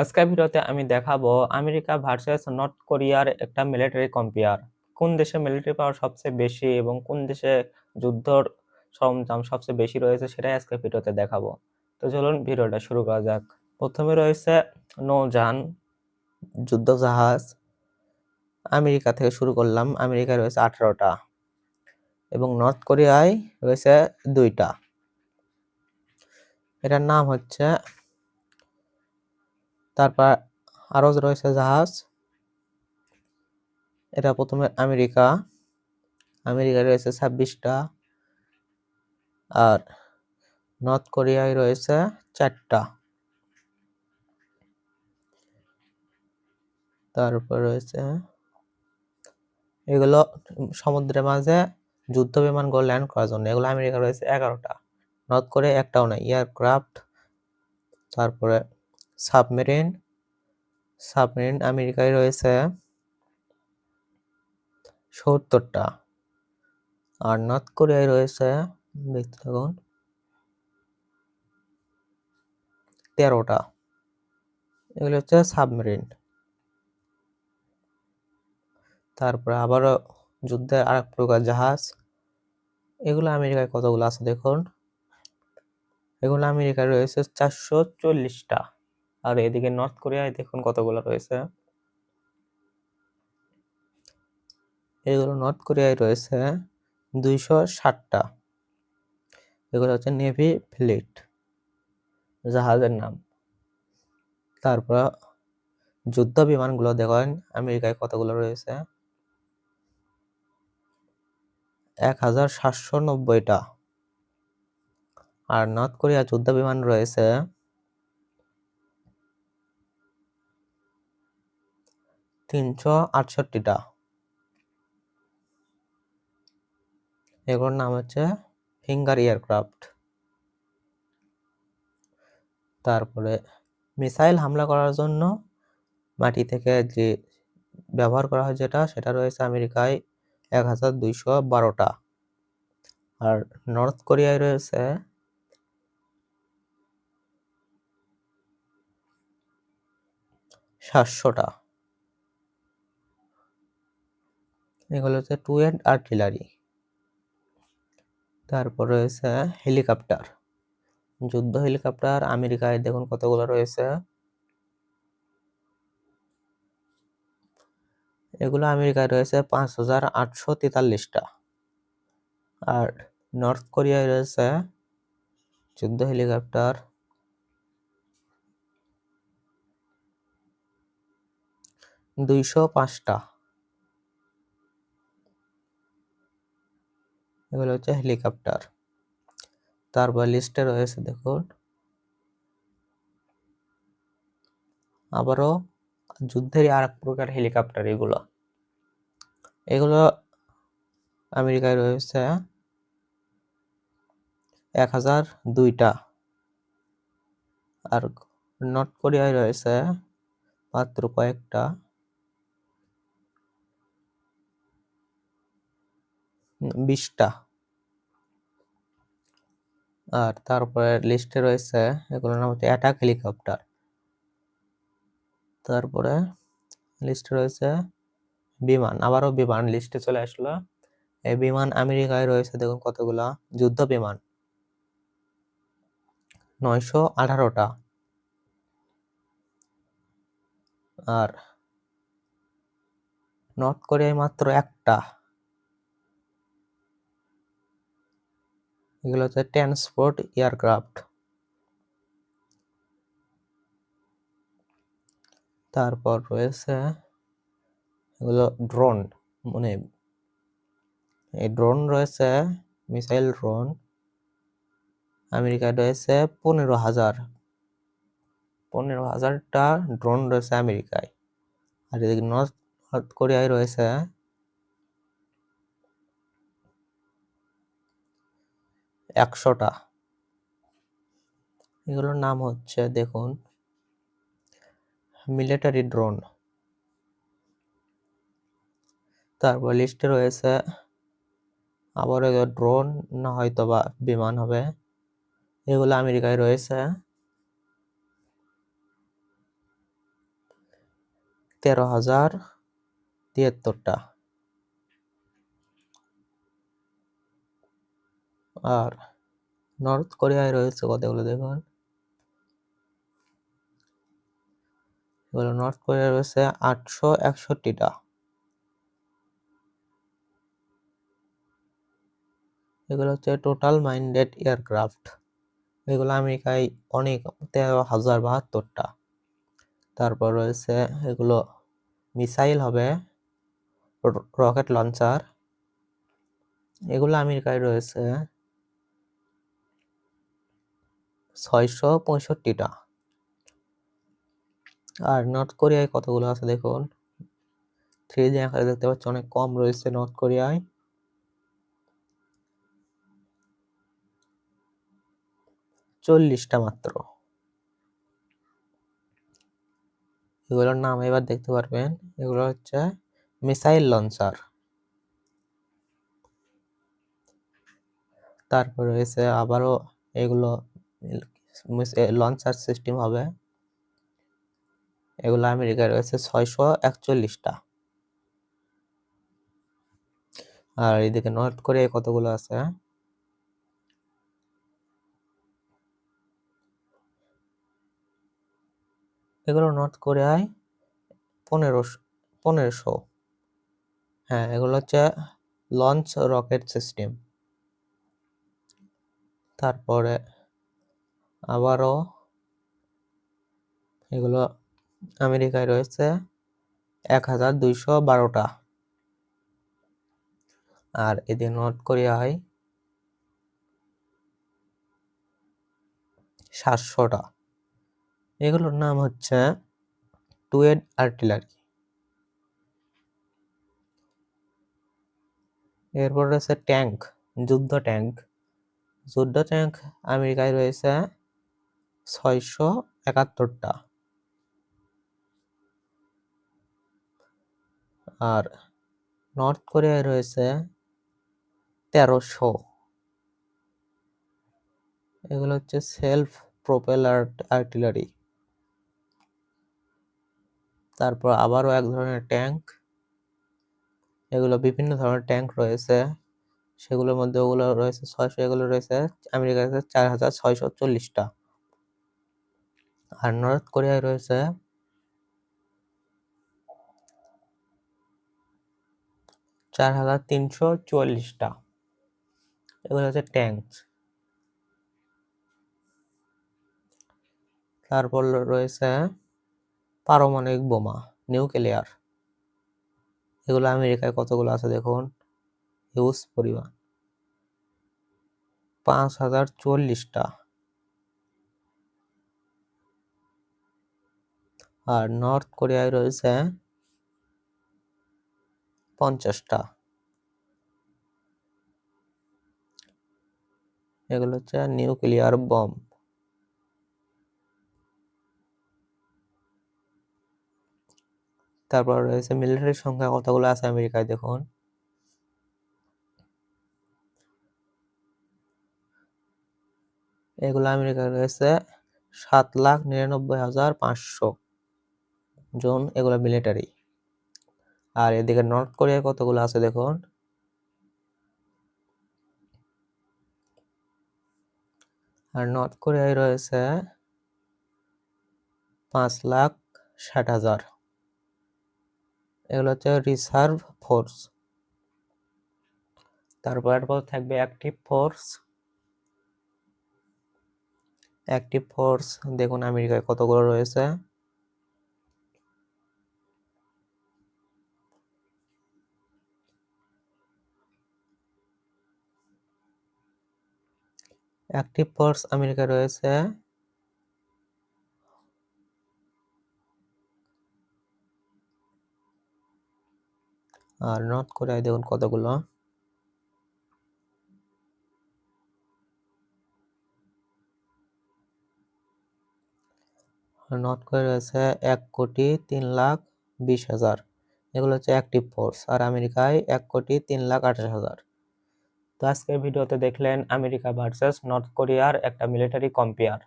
আজকের ভিডিওতে আমি দেখাবো আমেরিকা ভার্সেস নর্থ কোরিয়ার একটা মিলিটারি কম্পেয়ার কোন দেশে মিলিটারি পাওয়ার সবচেয়ে বেশি এবং কোন দেশে যুদ্ধর সরঞ্জাম সবচেয়ে বেশি রয়েছে সেটাই আজকে ভিডিওতে দেখাবো। তো চলুন ভিডিওটা শুরু করা যাক। প্রথমে রয়েছে নৌযান, যুদ্ধ জাহাজ। আমেরিকা থেকে শুরু করলাম, আমেরিকায় রয়েছে আঠারোটা এবং নর্থ কোরিয়ায় রয়েছে দুইটা। এটার নাম হচ্ছে তারপর আরও রয়েছে জাহাজ। এটা প্রথমে আমেরিকা। আমেরিকায় রয়েছে ছাব্বিশটা। আর নর্থ কোরিয়ায় রয়েছে চারটা। তারপর রয়েছে এগুলো সমুদ্রের মাঝে যুদ্ধ বিমানগুলো ল্যান্ড করার জন্য। এগুলো আমেরিকা রয়েছে এগারোটা। নর্থ কোরিয়া একটাও নাই। এয়ারক্রাফট, তারপরে সাবমেরিন সাবমেরিন আমেরিকায় রয়েছে সত্তরটা। আর নর্থ কোরিয়ায় রয়েছে, দেখতে থাকুন, তেরোটা। এগুলো হচ্ছে সাবমেরিন। তারপরে আবারও যুদ্ধের আরেক প্রকার জাহাজ। এগুলো আমেরিকায় কতগুলো আছে দেখুন? এগুলো আমেরিকায় রয়েছে চারশো চল্লিশটা। আর এদিকে নর্থ কোরিয়ায় দেখুন কতগুলো রয়েছে। এগুলো নর্থ কোরিয়ায় রয়েছে দুইশো ষাটটা। এগুলো হচ্ছে নেভি ফ্লিট জাহাজের নাম। তারপর যুদ্ধ বিমানগুলো দেখেন, আমেরিকায় কতগুলো রয়েছে? এক হাজার সাতশো নব্বইটা। আর নর্থ কোরিয়া যুদ্ধ বিমান রয়েছে তিনশো আটষট্টিটা এগুলোর নাম হচ্ছে ফিঙ্গার এয়ারক্রাফট তারপরে মিসাইল হামলা করার জন্য মাটি থেকে যে ব্যবহার করা হয় যেটা, সেটা রয়েছে আমেরিকায় এক হাজার দুইশো বারোটা আর নর্থ কোরিয়ায় রয়েছে সাতশোটা এগুলো হচ্ছে টু এন্ড আর্টিলারি। তারপর রয়েছে হেলিকপ্টার। যুদ্ধ হেলিকপ্টার, আমেরিকায় দেখুন কতগুলো রয়েছে। এগুলো আমেরিকায় রয়েছে পাঁচ হাজার আটশো তেতাল্লিশটা। আর নর্থ কোরিয়ায় রয়েছে যুদ্ধ হেলিকপ্টার। দুইশো পাঁচটা। এগুলো হচ্ছে হেলিকপ্টার। তারপর লিস্টে রয়েছে দেখুন। আবারও যুদ্ধেরই আর এক প্রকার হেলিকপ্টার এগুলো। এগুলো আমেরিকায় রয়েছে এক হাজার দুইটা। আর নর্থ কোরিয়ায় রয়েছে মাত্র কয়েকটা। বিশটা। আর তারপরে লিস্টে রয়েছে এগুলোর নাম হচ্ছে অ্যাটাক হেলিকপ্টার তারপরে লিস্টে রয়েছে বিমান, আবারও বিমান লিস্টে চলে আসলো। এই বিমান আমেরিকায় রয়েছে, দেখুন কতগুলা, যুদ্ধ বিমান। নয়শো আঠারোটা। আর নর্থ কোরিয়ায় মাত্র একটা। এগুলো হচ্ছে ট্রান্সপোর্ট এয়ারক্রাফট তারপর রয়েছে এগুলো ড্রোন মানে এই ড্রোন রয়েছে মিসাইল ড্রোন আমেরিকায় রয়েছে পনেরো হাজার। পনেরো হাজারটা ড্রোন রয়েছে আমেরিকায়। আর এদিকে নর্থ নর্থ কোরিয়ায় রয়েছে একশোটা। এগুলোর নাম হচ্ছে, দেখুন মিলিটারি ড্রোন তারপর লিস্টে রয়েছে আবার ড্রোন না হয়তো বা বিমান হবে। এগুলো আমেরিকায় রয়েছে। তেরো হাজার তিয়াত্তরটা। আর নর্থ কোরিয়ায় রয়েছে কতগুলো দেখুন। এগুলো নর্থ কোরিয়ায় রয়েছে আটশো একষট্টিটা। এগুলো হচ্ছে টোটাল মাইন্ডেড এয়ারক্রাফট। এগুলো আমেরিকায় অনেক, তেরো হাজার বাহাত্তরটা। তারপর রয়েছে এগুলো মিসাইল হবে, রকেট লঞ্চার। এগুলো আমেরিকায় রয়েছে ছয়শো পঁয়ষট্টিটা। আর নর্থ কোরিয়ায় কতগুলো আছে দেখুন? থ্রি ডি আকারে দেখতে পাচ্ছি অনেক কম রয়েছে নর্থ কোরিয়ায় চল্লিশটা মাত্র। এগুলোর নাম এবার দেখতে পারবেন। এগুলো হচ্ছে মিসাইল লঞ্চার। তারপর রয়েছে আবারও এগুলো লঞ্চার সিস্টেম হবে। এগুলো আমেরিকায় রয়েছে ছয়শো একচল্লিশটা। আর এদিকে নর্থ কোরিয়ায় কতগুলো আছে? এগুলো নর্থ কোরিয়ায় পনেরোশো পনেরোশো। হ্যাঁ এগুলো হচ্ছে লঞ্চ রকেট সিস্টেম তারপরে আবারও এগুলো আমেরিকায় রয়েছে এক হাজার দুইশো বারোটা। আর এদিকে নর্থ হয় সাতশোটা। এগুলোর নাম হচ্ছে টুয়েড আর্টিলারি। এরপর রয়েছে ট্যাঙ্ক, যুদ্ধ ট্যাঙ্ক। যুদ্ধ ট্যাঙ্ক আমেরিকায় রয়েছে ছয়শো একাত্তরটা। আর নর্থ কোরিয়ায় রয়েছে তেরোশো। এগুলো হচ্ছে সেলফ প্রোপেলার আর্টিলারি তারপর আবারও এক ধরনের ট্যাঙ্ক এগুলো বিভিন্ন ধরনের ট্যাঙ্ক রয়েছে। সেগুলোর মধ্যে ওগুলো রয়েছে ছয়শো, এগুলো রয়েছে আমেরিকার চার হাজার ছয়শো চল্লিশটা। আর নর্থ কোরিয়ায় রয়েছে চার হাজার তিনশো চুয়াল্লিশটা। এগুলো হচ্ছে ট্যাঙ্ক তারপর রয়েছে পারমাণবিক বোমা নিউক্লিয়ার এগুলো আমেরিকায় কতগুলো আছে দেখুন? হিউজ পরিমাণ। পাঁচ হাজার চল্লিশটা আর নর্থ কোরিয়ায় রয়েছে পঞ্চাশটা। এগুলো হচ্ছে নিউক্লিয়ার বম তারপর রয়েছে মিলিটারি সংখ্যা কতগুলো আছে আমেরিকায় দেখুন। এগুলো আমেরিকায় রয়েছে সাত লাখ নিরানব্বই হাজার পাঁচশো। জন, এগুলো মিলিটারি আর এদিকে নর্থ কোরিয়ায় কতগুলো আছে দেখুন। আর নর্থ কোরিয়ায় রয়েছে পাঁচ লাখ ষাট হাজার। এগুলো হচ্ছে রিসার্ভ ফোর্স তারপর এরপর থাকবে? অ্যাক্টিভ ফোর্স অ্যাক্টিভ ফোর্স দেখুন আমেরিকায় কতগুলো রয়েছে। অ্যাক্টিভ ফোর্স আমেরিকায় রয়েছে। আর নর্থ কোরিয়ায় দেখুন কতগুলো। নর্থ কোরিয়া রয়েছে এক কোটি তিন লাখ বিশ হাজার। এগুলো হচ্ছে অ্যাক্টিভ ফোর্স আর আমেরিকায় এক কোটি তিন লাখ আঠাশ হাজার। তো আজকের ভিডিওতে দেখলেন আমেরিকা ভার্সেস নর্থ কোরিয়ার একটা মিলিটারি কম্পেয়ার।